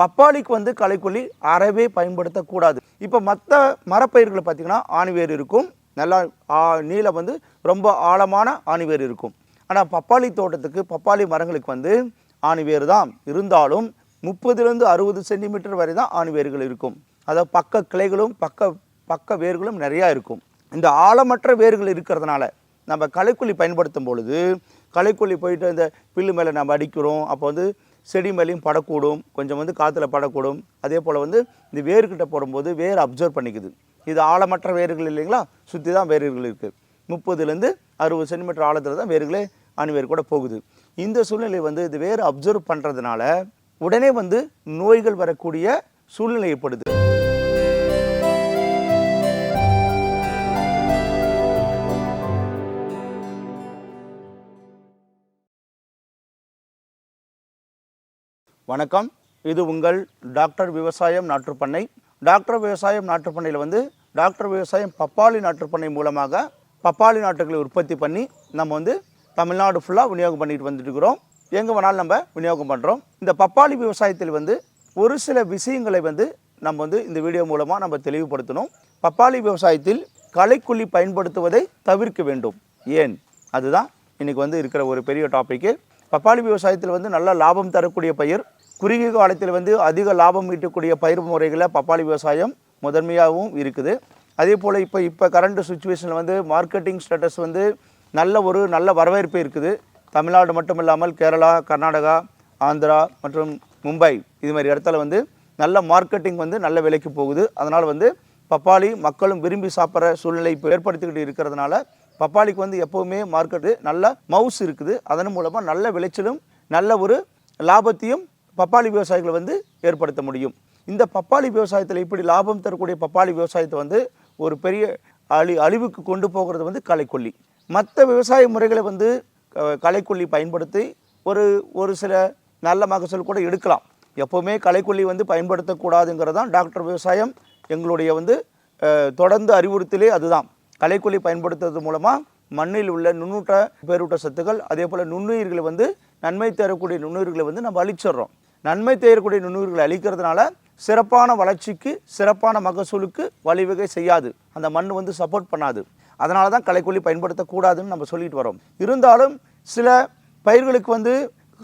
பப்பாளிக்கு வந்து களைக்கொல்லி அறவே பயன்படுத்தக்கூடாது. இப்போ மற்ற மரப்பயிர்களை பார்த்தீங்கன்னா ஆணிவேர் இருக்கும். நல்லா ஆ- நீளம் வந்து ரொம்ப ஆழமான ஆணிவேர் இருக்கும். ஆனால் பப்பாளி தோட்டத்துக்கு பப்பாளி மரங்களுக்கு வந்து ஆணிவேர் தான். இருந்தாலும் முப்பதுலேருந்து அறுபது சென்டிமீட்டர் வரை தான் ஆணிவேர்கள் இருக்கும். அதாவது பக்க கிளைகளும் பக்க பக்க வேர்களும் நிறையா இருக்கும். இந்த ஆழமற்ற வேர்கள் இருக்கிறதுனால நம்ம களைக்கொல்லி பயன்படுத்தும் பொழுது களைக்கொல்லி போயிட்டு இந்த பில்லு மேலே நம்ம அடிக்கிறோம். அப்போ வந்து செடி மேலேயும் படக்கூடும் கொஞ்சம் வந்து காற்றுல படக்கூடும். அதே போல் வந்து இந்த வேர்கிட்ட போடும்போது வேர் அப்சர்வ் பண்ணிக்குது. இது ஆழமற்ற வேர்கள் இல்லைங்களா? சுற்றி தான் வேர்கள் இருக்குது முப்பதுலேருந்து அறுபது சென்டிமீட்டர் ஆழத்தில் தான் வேர்களே அணுவேர் கூட போகுது. இந்த சூழ்நிலை வந்து இது வேர் அப்சர்வ் பண்ணுறதுனால உடனே வந்து நோய்கள் வரக்கூடிய சூழ்நிலை ஏற்படுது. வணக்கம். இது உங்கள் டாக்டர் விவசாயம் நாற்றுப்பண்ணை. டாக்டர் விவசாயம் நாற்றுப்பண்ணையில் வந்து டாக்டர் விவசாயம் பப்பாளி நாற்றுப்பண்ணை மூலமாக பப்பாளி நாட்டுகளை உற்பத்தி பண்ணி நம்ம வந்து தமிழ்நாடு ஃபுல்லாக விநியோகம் பண்ணிட்டு வந்துட்டு இருக்கிறோம் எங்கே வேணாலும் நம்ம விநியோகம் பண்ணுறோம் இந்த பப்பாளி விவசாயத்தில் வந்து ஒரு சில விஷயங்களை வந்து நம்ம வந்து இந்த வீடியோ மூலமாக நம்ம தெளிவுபடுத்தணும். பப்பாளி விவசாயத்தில் களைக்குள்ளி பயன்படுத்துவதை தவிர்க்க வேண்டும். ஏன்? அதுதான் இன்றைக்கி வந்து இருக்கிற ஒரு பெரிய டாப்பிக்கு பப்பாளி விவசாயத்தில் வந்து நல்ல லாபம் தரக்கூடிய பயிர் குறுகிய காலத்தில் வந்து அதிக லாபம் ஈட்டக்கூடிய பயிர் முறைகளில் பப்பாளி விவசாயம் முதன்மையாகவும் இருக்குது. அதே போல் இப்போ இப்போ கரண்ட் சுச்சுவேஷனில் வந்து மார்க்கெட்டிங் ஸ்டேட்டஸ் வந்து நல்ல ஒரு நல்ல வரவேற்பு இருக்குது. தமிழ்நாடு மட்டும் இல்லாமல் கேரளா கர்நாடகா ஆந்திரா மற்றும் மும்பை இது மாதிரி இடத்துல வந்து நல்ல மார்க்கெட்டிங் வந்து நல்ல விலைக்கு போகுது. அதனால் வந்து பப்பாளி மக்களும் விரும்பி சாப்பிட்ற சூழ்நிலை இப்போ ஏற்படுத்திக்கிட்டு இருக்கிறதுனால பப்பாளிக்கு வந்து எப்போவுமே மார்க்கெட்டு நல்ல மவுஸ் இருக்குது. அதன் மூலமாக நல்ல விளைச்சலும் நல்ல ஒரு லாபத்தையும் பப்பாளி விவசாயிகளை வந்து ஏற்படுத்த முடியும். இந்த பப்பாளி விவசாயத்தில் இப்படி லாபம் தரக்கூடிய பப்பாளி விவசாயத்தை வந்து ஒரு பெரிய அழி அழிவுக்கு கொண்டு போகிறது வந்து களைக்கொல்லி. மற்ற விவசாய முறைகளை வந்து க- களைக்கொல்லி பயன்படுத்தி ஒரு ஒரு சில நல்ல மகசூல் கூட எடுக்கலாம். எப்போவுமே களைக்கொல்லி வந்து பயன்படுத்தக்கூடாதுங்கிறது தான் டாக்டர் விவசாயம் எங்களுடைய வந்து தொடர்ந்து அறிவுறுத்தலே அதுதான். களைக்கொல்லி பயன்படுத்துறது மூலமாக மண்ணில் உள்ள நுண்ணூட்ட பேரூட்ட சத்துக்கள் அதே போல் நுண்ணுயிர்களை வந்து நன்மை தரக்கூடிய நுண்ணுயிர்களை வந்து நம்ம அழிச்சிடுறோம். நன்மை தேரக்கூடிய நுண்ணுயிர்களை அழிக்கிறதுனால சிறப்பான வளர்ச்சிக்கு சிறப்பான மகசூலுக்கு வழிவகை செய்யாது. அந்த மண் வந்து சப்போர்ட் பண்ணாது. அதனால தான் களைக்கொல்லி பயன்படுத்தக்கூடாதுன்னு நம்ம சொல்லிட்டு வரோம். இருந்தாலும் சில பயிர்களுக்கு வந்து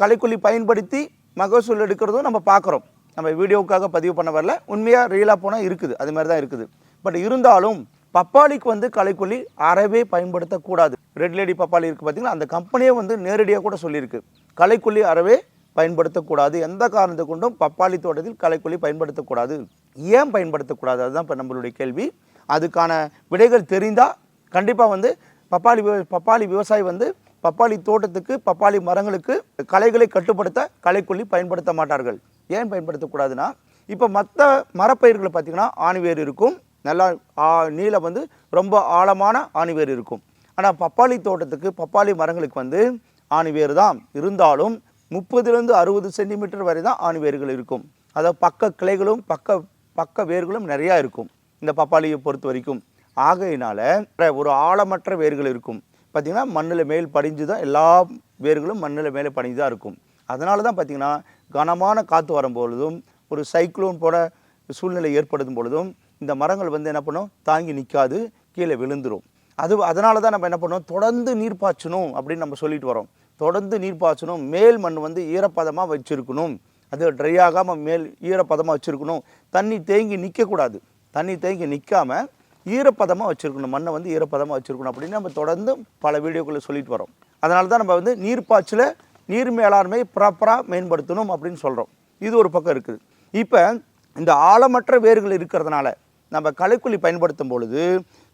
களைக்கொல்லி பயன்படுத்தி மகசூல் எடுக்கிறதும் நம்ம பார்க்குறோம். நம்ம வீடியோவுக்காக பதிவு பண்ண வரல. உண்மையாக ரியலாக போனால் இருக்குது. அது மாதிரி தான் இருக்குது. பட் இருந்தாலும் பப்பாளிக்கு வந்து களைக்கொல்லி அறவே பயன்படுத்தக்கூடாது. ரெட் லேடி பப்பாளி இருக்குது பார்த்திங்களா அந்த கம்பெனியே வந்து நேரடியாக கூட சொல்லியிருக்கு. களைக்கொல்லி அறவே பயன்படுத்தக்கூடாது. எந்த காரணத்தை கொண்டும் பப்பாளி தோட்டத்தில் களைக்கொல்லி பயன்படுத்தக்கூடாது. ஏன் பயன்படுத்தக்கூடாது? அதுதான் இப்போ நம்மளுடைய கேள்வி. அதுக்கான விடைகள் தெரிந்தால் கண்டிப்பாக வந்து பப்பாளி விவ- பப்பாளி விவசாயி வந்து பப்பாளி தோட்டத்துக்கு பப்பாளி மரங்களுக்கு களைகளை கட்டுப்படுத்த களைக்கொல்லி பயன்படுத்த மாட்டார்கள். ஏன் பயன்படுத்தக்கூடாதுன்னா இப்போ மற்ற மரப்பயிர்களை பார்த்தீங்கன்னா ஆணிவேர் இருக்கும். நல்லா ஆ- நீளம் வந்து ரொம்ப ஆழமான ஆணிவேர் இருக்கும். ஆனால் பப்பாளி தோட்டத்துக்கு பப்பாளி மரங்களுக்கு வந்து ஆணிவேர் தான். இருந்தாலும் முப்பதுலேருந்து அறுபது சென்டிமீட்டர் வரை தான் ஆணிவேர்கள் இருக்கும். அதாவது பக்க கிளைகளும் பக்க பக்க வேர்களும் நிறையா இருக்கும் இந்த பப்பாளியை பொறுத்த வரைக்கும். ஆகையினால ஒரு ஆழமற்ற வேர்கள் இருக்கும். பார்த்திங்கன்னா மண்ணில் மேல் படிஞ்சு தான் எல்லா வேர்களும் மண்ணில் மேலே படிஞ்சு தான் இருக்கும். அதனால தான் பார்த்திங்கன்னா கனமான காற்று வரும்பொழுதும் ஒரு சைக்ளோன் போல சூழ்நிலை ஏற்படுத்தும் பொழுதும் இந்த மரங்கள் வந்து என்ன பண்ணும்? தாங்கி நிற்காது கீழே விழுந்துரும். அது அதனால தான் நம்ம என்ன பண்ணோம்? தொடர்ந்து நீர் பாய்ச்சணும் அப்படின்னு நம்ம சொல்லிட்டு வரோம். தொடர்ந்து நீர் பாய்ச்சணும். மேல் மண் வந்து ஈரப்பதமாக வச்சுருக்கணும். அது ட்ரை ஆகாமல் மேல் ஈரப்பதமாக வச்சுருக்கணும். தண்ணி தேங்கி நிற்கக்கூடாது தண்ணி தேங்கி நிற்காமல் ஈரப்பதமாக வச்சுருக்கணும். மண்ணை வந்து ஈரப்பதமாக வச்சுருக்கணும் அப்படின்னு நம்ம தொடர்ந்து பல வீடியோக்களை சொல்லிட்டு வரோம். அதனால தான் நம்ம வந்து நீர் பாய்ச்சல நீர் மேலாண்மை ப்ராப்பராக மேம்படுத்தணும் அப்படின்னு சொல்கிறோம் இது ஒரு பக்கம் இருக்குது. இப்போ இந்த ஆழமற்ற வேர்கள் இருக்கிறதுனால நம்ம களைக்கொல்லி பயன்படுத்தும் பொழுது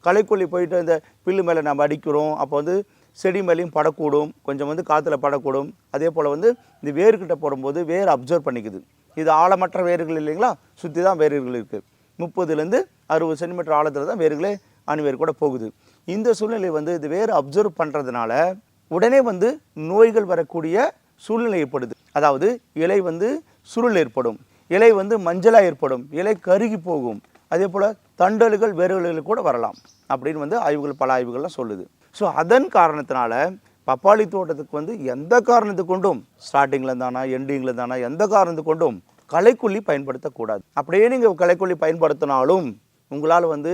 களைக்கொல்லி போயிட்டு இந்த பில்லு மேலே நம்ம அடிக்கிறோம். அப்போ வந்து செடி மேலேயும் படக்கூடும் கொஞ்சம் வந்து காற்றுல படக்கூடும். அதே போல் வந்து இந்த வேர்கிட்ட போடும்போது வேர் அப்சர்வ் பண்ணிக்குது. இது ஆழமற்ற வேர்கள் இல்லைங்களா? சுற்றி தான் வேர்கள் இருக்குது முப்பதுலேருந்து அறுபது சென்டிமீட்டர் ஆழத்தில் தான் வேர்களே அணுவேர் கூட போகுது. இந்த சூழ்நிலை வந்து இது வேர் அப்சர்வ் பண்ணுறதுனால உடனே வந்து நோய்கள் வரக்கூடிய சூழ்நிலை ஏற்படுது. அதாவது இலை வந்து சுருள் ஏற்படும். இலை வந்து மஞ்சளாக ஏற்படும். இலை கருகி போகும். அதே போல் தண்டல்கள் வேர்களுக்கு கூட வரலாம். அப்படின்னு வந்து ஆய்வுகள் பல ஆய்வுகள்லாம் சொல்லுது. ஸோ அதன் காரணத்தினால பப்பாளி தோட்டத்துக்கு வந்து எந்த காரணத்து கொண்டும் ஸ்டார்டிங்கில் தானா எண்டிங்கில் தானா எந்த காரணத்து கொண்டும் களைக்கொல்லி பயன்படுத்தக்கூடாது அப்படியே நீங்கள் களைக்கொல்லி பயன்படுத்தினாலும் உங்களால் வந்து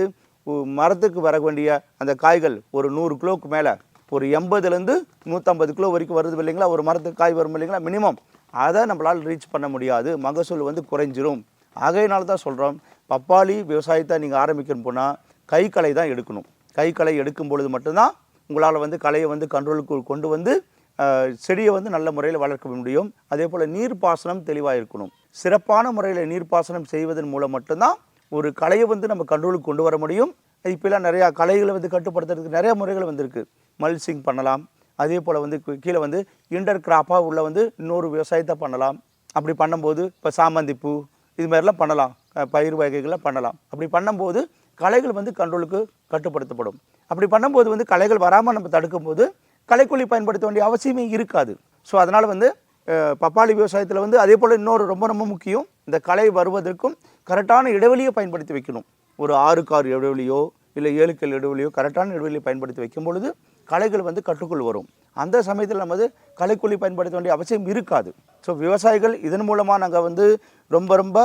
மரத்துக்கு வர வேண்டிய அந்த காய்கள் ஒரு நூறு கிலோவுக்கு மேலே ஒரு எண்பதுலேருந்து நூற்றம்பது கிலோ வரைக்கும் வருது இல்லைங்களா? ஒரு மரத்துக்கு காய் வரும் இல்லைங்களா? மினிமம் அதை நம்மளால் ரீச் பண்ண முடியாது. மகசூல் வந்து குறைஞ்சிரும். ஆகையினால தான் சொல்கிறோம் பப்பாளி விவசாயத்தை நீங்கள் ஆரம்பிக்கணும் போனால் கை களை தான் எடுக்கணும். கை களை எடுக்கும் பொழுது மட்டும்தான் உங்களால் வந்து கலையை வந்து கண்ட்ரோலுக்கு கொண்டு வந்து செடியை வந்து நல்ல முறையில் வளர்க்க முடியும். அதே போல் நீர்ப்பாசனம் தெளிவாக இருக்கணும் சிறப்பான முறையில் நீர்ப்பாசனம் செய்வதன் மூலம் மட்டும்தான் ஒரு கலையை வந்து நம்ம கண்ட்ரோலுக்கு கொண்டு வர முடியும். இப்போலாம் நிறையா கலைகளை வந்து கட்டுப்படுத்துறதுக்கு நிறைய முறைகள் வந்திருக்கு. மல்சிங் பண்ணலாம். அதே போல் வந்து கீழே வந்து இன்டர் கிராப்பாக உள்ள வந்து இன்னொரு விவசாயத்தை பண்ணலாம். அப்படி பண்ணும்போது இப்போ சாமந்தி பூ இது மாதிரிலாம் பண்ணலாம். பயிர் வகைகளை பண்ணலாம். அப்படி பண்ணும்போது கலைகள் வந்து கண்ட்ரோலுக்கு கட்டுப்படுத்தப்படும். அப்படி பண்ணும்போது வந்து களைகள் வராமல் நம்ம தடுக்கும்போது களைக்கொல்லி பயன்படுத்த வேண்டிய அவசியமே இருக்காது. ஸோ அதனால் வந்து பப்பாளி விவசாயத்தில் வந்து அதே போல் இன்னொரு ரொம்ப ரொம்ப முக்கியம் இந்த களை வருவதற்கும் கரெக்டான இடைவெளியை பயன்படுத்தி வைக்கணும். ஒரு ஆறுக்கு ஆறு இடைவெளியோ இல்லை ஏழுக்கல் இடைவெளியோ கரெக்டான இடைவெளியை பயன்படுத்தி வைக்கும் பொழுது களைகள் வந்து கட்டுக்குள் வரும். அந்த சமயத்தில் நம்ம வந்து களைக்கொல்லி பயன்படுத்த வேண்டிய அவசியம் இருக்காது. ஸோ விவசாயிகள் இதன் மூலமாக நாங்கள் வந்து ரொம்ப ரொம்ப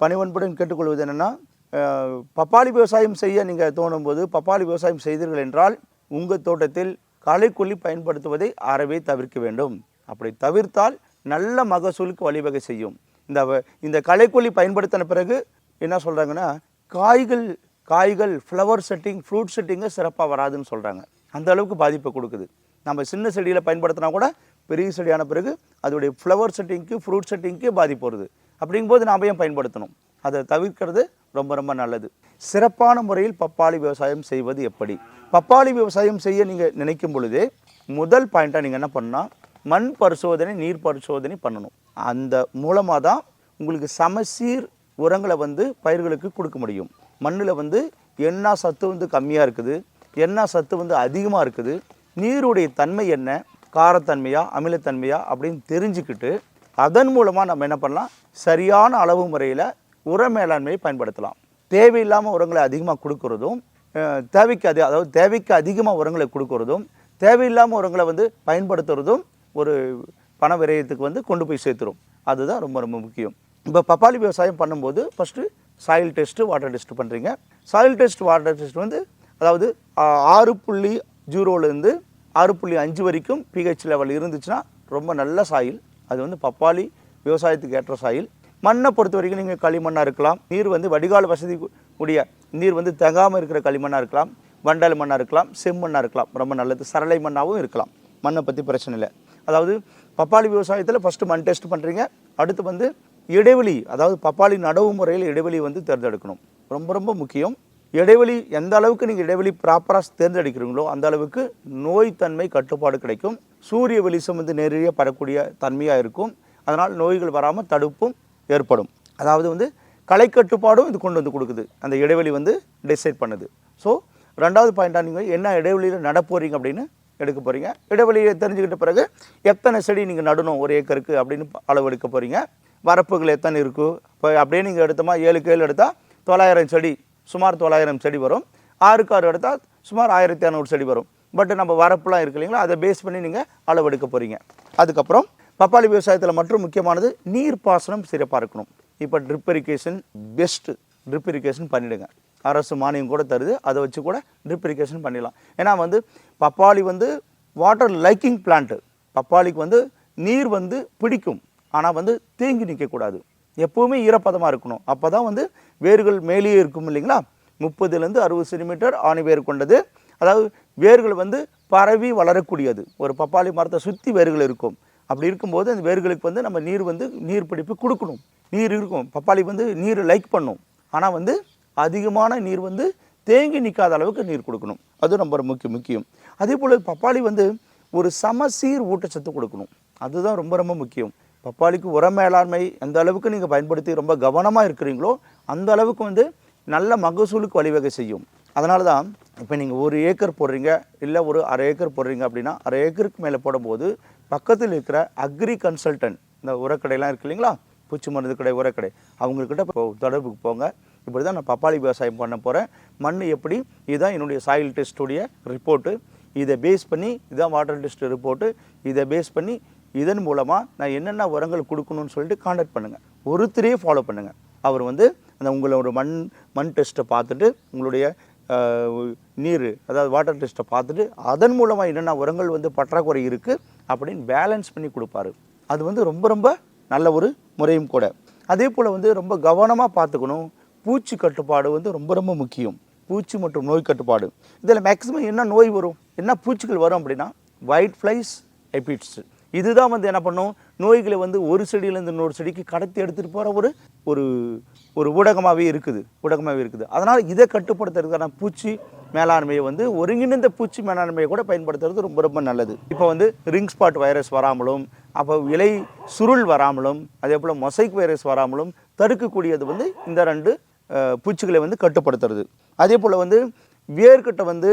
பணிவன்புடன் கேட்டுக்கொள்வது என்னென்னா பப்பாளி விவசாயம் செய்ய நீங்கள் தோணும் போது பப்பாளி விவசாயம் செய்தீர்கள் என்றால் உங்கள் தோட்டத்தில் களைக்கொல்லி பயன்படுத்துவதை அறவே தவிர்க்க வேண்டும். அப்படி தவிர்த்தால் நல்ல மகசூலுக்கு வழிவகை செய்யும். இந்த வ- இந்த களைக்கொல்லி பயன்படுத்தின பிறகு என்ன சொல்கிறாங்கன்னா காய்கள் காய்கள் ஃப்ளவர் செட்டிங் ஃப்ரூட் செட்டிங்கு சிறப்பாக வராதுன்னு சொல்கிறாங்க அந்த அளவுக்கு பாதிப்பை கொடுக்குது. நம்ம சின்ன செடியில் பயன்படுத்தினா கூட பெரிய செடியான பிறகு அதோடைய ஃப்ளவர் செட்டிங்க்கு ஃப்ரூட் செட்டிங்க்கு பாதிப்பு வருது. அப்படிங்கும்போது நாம் ஏன் பயன்படுத்தணும்? அதை தவிர்க்கிறது ரொம்ப ரொம்ப நல்லது. சிறப்பான முறையில் பப்பாளி விவசாயம் செய்வது எப்படி? பப்பாளி விவசாயம் செய்ய நீங்கள் நினைக்கும் பொழுதே முதல் பாயிண்ட்டாக நீங்கள் என்ன பண்ணால் மண் பரிசோதனை நீர் பரிசோதனை பண்ணணும். அந்த மூலமாக தான் உங்களுக்கு சமசீர் உரங்களை வந்து பயிர்களுக்கு கொடுக்க முடியும். மண்ணில் வந்து என்ன சத்து வந்து கம்மியாக இருக்குது என்ன சத்து வந்து அதிகமாக இருக்குது நீருடைய தன்மை என்ன காரத்தன்மையா அமிலத்தன்மையா அப்படின்னு தெரிஞ்சுக்கிட்டு அதன் மூலமாக நம்ம என்ன பண்ணலாம் சரியான அளவு முறையில் உர மேலாண்மையை பயன்படுத்தலாம். தேவையில்லாமல் உரங்களை அதிகமாக கொடுக்கறதும் தேவைக்கு அதி அதாவது தேவைக்கு அதிகமாக உரங்களை கொடுக்கறதும் தேவையில்லாமல் உரங்களை வந்து பயன்படுத்துறதும் ஒரு பண விரயத்துக்கு வந்து கொண்டு போய் சேர்த்துரும். அதுதான் ரொம்ப ரொம்ப முக்கியம். இப்போ பப்பாளி விவசாயம் பண்ணும்போது first soil test water test பண்ணுறீங்க சாயில் டெஸ்ட் வாட்டர் டெஸ்ட் வந்து அதாவது ஆறு புள்ளி ஜீரோலேருந்து ஆறு புள்ளி அஞ்சு வரைக்கும் பிஹெச் லெவல் இருந்துச்சுன்னா ரொம்ப நல்ல சாயில் அது வந்து பப்பாளி விவசாயத்துக்கு ஏற்ற சாயில் மண்ணை பொறுத்த வரைக்கும் நீங்கள் களிமண்ணாக இருக்கலாம். நீர் வந்து வடிகால் வசதி கூடிய உடைய நீர் வந்து தேங்காமல் இருக்கிற களிமண்ணாக இருக்கலாம். வண்டல் மண்ணாக இருக்கலாம். செம்மண்ணாக இருக்கலாம். ரொம்ப நல்லது. சரளை மண்ணாகவும் இருக்கலாம். மண்ணை பற்றி பிரச்சனை இல்லை. அதாவது பப்பாளி விவசாயத்தில் ஃபஸ்ட்டு மண் டெஸ்ட் பண்ணுறீங்க அடுத்து வந்து இடைவெளி அதாவது பப்பாளி நடவு முறையில் இடைவெளி வந்து தேர்ந்தெடுக்கணும். ரொம்ப ரொம்ப முக்கியம். இடைவெளி எந்த அளவுக்கு நீங்கள் இடைவெளி ப்ராப்பராக தேர்ந்தெடுக்கிறீங்களோ அந்த அளவுக்கு நோய் தன்மை கட்டுப்பாடு கிடைக்கும். சூரிய வெளிச்சம் வந்து நேரடியாக படக்கூடிய தன்மையாக இருக்கும். அதனால் நோய்கள் வராமல் தடுப்பும் ஏற்படும். அதாவது வந்து கலை கட்டுப்பாடும் இது கொண்டு வந்து கொடுக்குது. அந்த இடைவெளி வந்து டிசைட் பண்ணுது. ஸோ ரெண்டாவது பாயிண்ட்டாக நீங்கள் என்ன இடைவெளியில் நடப்போகிறீங்க அப்படின்னு எடுக்க போகிறீங்க இடைவெளியை தெரிஞ்சுக்கிட்ட பிறகு எத்தனை செடி நீங்கள் நடணும் ஒரு ஏக்கருக்கு அப்படின்னு அளவு எடுக்க போகிறீங்க வரப்புகள் எத்தனை இருக்குது இப்போ அப்படியே நீங்கள் எடுத்தோமா ஏழுக்கு ஏழு எடுத்தால் தொள்ளாயிரம் செடி சுமார் தொள்ளாயிரம் செடி வரும். ஆறுக்கு ஆறு எடுத்தால் சுமார் ஆயிரத்தி இரநூறு செடி வரும். பட் நம்ம வரப்புலாம் இருக்கு இல்லைங்களா? அதை பேஸ் பண்ணி நீங்கள் அளவு எடுக்க போகிறீங்க அதுக்கப்புறம் பப்பாளி விவசாயத்தில் மற்றும் முக்கியமானது நீர் பாசனம் சிறப்பாக இருக்கணும். இப்போ drip irrigation best drip irrigation பண்ணிவிடுங்க அரசு மானியம் கூட தருது. அதை வச்சு கூட ட்ரிப் இரிகேஷன் பண்ணிடலாம். ஏன்னா வந்து பப்பாளி வந்து வாட்டர் லைக்கிங் பிளான்ட்டு பப்பாளிக்கு வந்து நீர் வந்து பிடிக்கும். ஆனால் வந்து தேங்கி நிற்கக்கூடாது எப்போவுமே ஈரப்பதமாக இருக்கணும். அப்போ தான் வந்து வேர்கள் மேலேயே இருக்கும் இல்லைங்களா? முப்பதுலேருந்து அறுபது சென்டிமீட்டர் ஆணி வேர் கொண்டது. அதாவது வேர்கள் வந்து பரவி வளரக்கூடியது. ஒரு பப்பாளி மரத்தை சுற்றி வேர்கள் இருக்கும். அப்படி இருக்கும்போது அந்த வேர்களுக்கு வந்து நம்ம நீர் வந்து நீர் பிடிப்பு கொடுக்கணும். நீர் இருக்கும். பப்பாளி வந்து நீர் லைக் பண்ணும். ஆனால் வந்து அதிகமான நீர் வந்து தேங்கி நிற்காத அளவுக்கு நீர் கொடுக்கணும். அது ரொம்ப முக்கிய முக்கியம். அதே போல் பப்பாளி வந்து ஒரு சமசீர் ஊட்டச்சத்து கொடுக்கணும். அதுதான் ரொம்ப ரொம்ப முக்கியம். பப்பாளிக்கு உர மேலாண்மை எந்த அளவுக்கு நீங்கள் பயன்படுத்தி ரொம்ப கவனமாக இருக்கிறீங்களோ அந்த அளவுக்கு வந்து நல்ல மகசூலுக்கு வழிவகை செய்யும். அதனால தான் இப்போ நீங்கள் ஒரு ஏக்கர் போடுறீங்க இல்லை ஒரு அரை ஏக்கர் போடுறீங்க அப்படின்னா அரை ஏக்கருக்கு மேலே போடும்போது பக்கத்தில் இருக்கிற அக்ரி கன்சல்டன்ட் இந்த உரக்கடையெல்லாம் இருக்கு இல்லைங்களா? பூச்சி மருந்து கடை உரக்கடை அவங்கக்கிட்ட இப்போ தொடர்புக்கு போங்க. இப்படி தான் நான் பப்பாளி விவசாயம் பண்ண போகிறேன் மண் எப்படி? இதுதான் என்னுடைய சாயில் டெஸ்ட்டுடைய ரிப்போர்ட்டு இதை பேஸ் பண்ணி இதான் வாட்டர் டெஸ்ட் ரிப்போர்ட்டு இதை பேஸ் பண்ணி இதன் மூலமாக நான் என்னென்ன உரங்கள் கொடுக்கணும்னு சொல்லிட்டு காண்டாக்ட் பண்ணுங்கள் ஒருத்தரையே ஃபாலோ பண்ணுங்கள் அவர் வந்து அந்த உங்களோட மண் மண் டெஸ்ட்டை பார்த்துட்டு உங்களுடைய நீர் அதாவது வாட்டர் டெஸ்ட்டை பார்த்துட்டு அதன் மூலமாக என்னென்ன உரங்கள் வந்து பற்றாக்குறை இருக்குது அப்படின்னு பேலன்ஸ் பண்ணி கொடுப்பாரு. அது வந்து ரொம்ப ரொம்ப நல்ல ஒரு முறையும் கூட. அதே போல் வந்து ரொம்ப கவனமாக பார்த்துக்கணும். பூச்சி கட்டுப்பாடு வந்து ரொம்ப ரொம்ப முக்கியம். பூச்சி மற்றும் நோய் கட்டுப்பாடு. இதில் மேக்ஸிமம் என்ன நோய் வரும்? என்ன பூச்சிகள் வரும் அப்படின்னா ஒயிட் ஃப்ளைஸ் எபிட்ஸு இதுதான் வந்து என்ன பண்ணும்? நோய்களை வந்து ஒரு செடியிலேருந்து இன்னொரு செடிக்கு கடத்தி எடுத்துகிட்டு போகிற ஒரு ஒரு ஒரு ஊடகமாகவே இருக்குது. ஊடகமாகவே இருக்குது. அதனால் இதை கட்டுப்படுத்துறதுக்கான பூச்சி மேலாண்மையை வந்து ஒருங்கிணைந்த பூச்சி மேலாண்மையை கூட பயன்படுத்துறது ரொம்ப ரொம்ப நல்லது. இப்போ வந்து ரிங் ஸ்பாட் வைரஸ் வராமலும் அப்போ இலை சுருள் வராமலும் அதே போல் மொசைக் வைரஸ் வராமலும் தடுக்கக்கூடியது வந்து இந்த ரெண்டு பூச்சிகளை வந்து கட்டுப்படுத்துறது. அதே போல் வந்து வேர்கிட்ட வந்து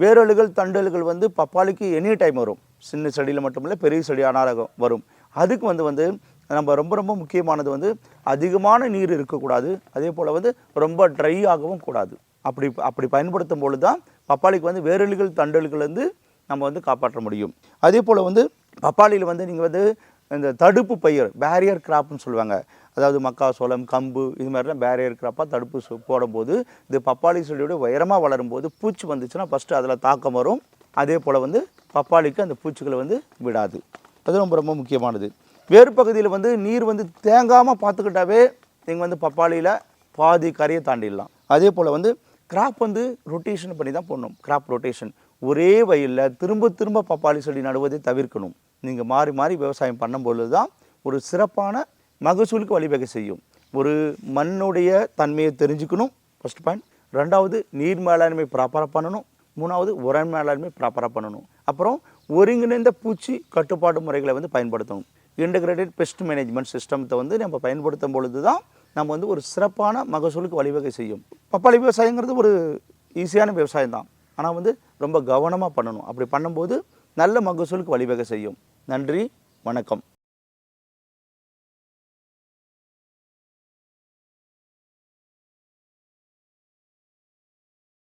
வேரலுகள் தண்டல்கள் வந்து பப்பாளிக்கு எனி டைம் வரும். சின்ன செடியில் மட்டுமில்லை பெரிய செடி அனாரகம் வரும். அதுக்கு வந்து வந்து நம்ம ரொம்ப ரொம்ப முக்கியமானது வந்து அதிகமான நீர் இருக்கக்கூடாது. அதே போல் வந்து ரொம்ப ட்ரை ஆகவும் கூடாது. அப்படி அப்படி பயன்படுத்தும் பொழுது தான் பப்பாளிக்கு வந்து வேரலுகள் தண்டல்கள் வந்து நம்ம வந்து காப்பாற்ற முடியும். அதே போல் வந்து பப்பாளியில் வந்து நீங்கள் வந்து இந்த தடுப்பு பயிர் பேரியர் கிராப்னு சொல்லுவாங்க. அதாவது மக்காசோளம் கம்பு இது மாதிரிலாம் பேரியர் கிராப்பாக தடுப்பு சு- போடும்போது இது பப்பாளி செடியோட உயரமாக வளரும்போது பூச்சி வந்துச்சுன்னா ஃபஸ்ட்டு அதில் தாக்கம் வரும். அதே போல் வந்து பப்பாளிக்கு அந்த பூச்சிகளை வந்து விடாது. அது ரொம்ப ரொம்ப முக்கியமானது. வேறு பகுதியில் வந்து நீர் வந்து தேங்காமல் பார்த்துக்கிட்டாவே நீங்கள் வந்து பப்பாளியில் பாதி கரையை தாண்டிடலாம். அதே போல் வந்து கிராப் வந்து ரொட்டேஷன் பண்ணி தான் போடணும். கிராப் ரொட்டேஷன் ஒரே வயலில் திரும்ப திரும்ப பப்பாளி செடி நடுவதை தவிர்க்கணும். நீங்கள் மாறி மாறி விவசாயம் பண்ணும்பொழுது தான் ஒரு சிறப்பான மகசூலுக்கு வழிவகை செய்யும். ஒரு மண்ணுடைய தன்மையை தெரிஞ்சுக்கணும் ஃபர்ஸ்ட் பாயிண்ட் ரெண்டாவது நீர் மேலாண்மை ப்ராப்பராக பண்ணணும். மூணாவது உரம் மேலாண்மை ப்ராப்பராக பண்ணணும். அப்புறம் ஒருங்கிணைந்த பூச்சி கட்டுப்பாடு முறைகளை வந்து பயன்படுத்தணும். இன்டகிரேட்டட் பெஸ்ட் மேனேஜ்மெண்ட் சிஸ்டத்தை வந்து நம்ம பயன்படுத்தும் பொழுது தான் நம்ம வந்து ஒரு சிறப்பான மகசூலுக்கு வழிவகை செய்யும். பப்பாளி விவசாயங்கிறது ஒரு ஈஸியான விவசாயம் தான் ஆனால் வந்து ரொம்ப கவனமாக பண்ணணும். அப்படி பண்ணும்போது நல்ல மகசூலுக்கு வழிவகை செய்யும். நன்றி வணக்கம்.